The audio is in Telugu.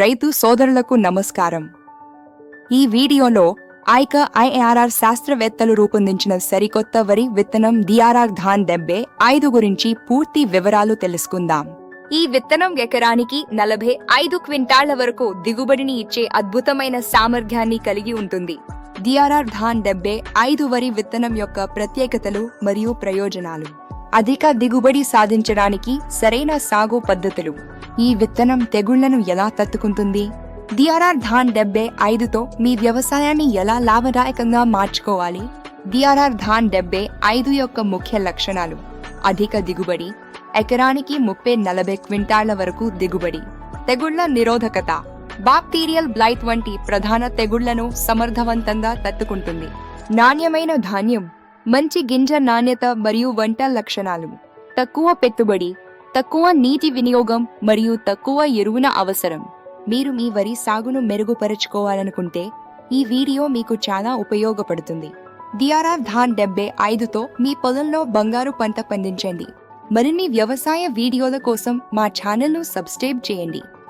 రైతు సోదరులకు నమస్కారం. ఈ వీడియోలో ఐక ఐఆర్ఆర్ శాస్త్రవేత్తలు రూపొందించిన సరికొత్త వరి విత్తనం డిఆర్ఆర్ ధాన్ దెబ్బే ఐదు గురించి పూర్తి వివరాలు తెలుసుకుందాం. ఈ విత్తనం ఎకరానికి నలభై ఐదు క్వింటాళ్ళ వరకు దిగుబడిని ఇచ్చే అద్భుతమైన సామర్థ్యాన్ని కలిగి ఉంటుంది. డిఆర్ఆర్ ధాన్ డెబ్బే ఐదు వరి విత్తనం యొక్క ప్రత్యేకతలు మరియు ప్రయోజనాలు. అధిక దిగుబడి సాధించడానికి సరైన సాగు పద్ధతులు. ఈ విత్తనం తెగుళ్ళను ఎలా తట్టుకుంటుంది? డిఆర్ఆర్ ధాన్ డెబ్బై ఐదుతో మీ వ్యవసాయాన్ని ఎలా లాభదాయకంగా మార్చుకోవాలి? డిఆర్ఆర్ ధాన్ డెబ్బై ఐదు యొక్క ముఖ్య లక్షణాలు. అధిక దిగుబడి. ఎకరానికి ముప్పై నలభై క్వింటాళ్ళ వరకు దిగుబడి. తెగుళ్ళ నిరోధకత. బాక్టీరియల్ బ్లైట్ వంటి ప్రధాన తెగుళ్ళను సమర్థవంతంగా తట్టుకుంటుంది. నాణ్యమైన ధాన్యం. మంచి గింజ నాణ్యత మరియు వంట లక్షణాలు. తక్కువ పెట్టుబడి. తక్కువ నీటి వినియోగం మరియు తక్కువ ఎరువున అవసరం. మీరు మీ వరి సాగును మెరుగుపరుచుకోవాలనుకుంటే ఈ వీడియో మీకు చాలా ఉపయోగపడుతుంది. డిఆర్ఆర్ ధాన్ డెబ్బై ఐదుతో మీ పొలంలో బంగారు పంట పండించండి. మరిన్ని వ్యవసాయ వీడియోల కోసం మా ఛానల్ను సబ్స్క్రైబ్ చేయండి.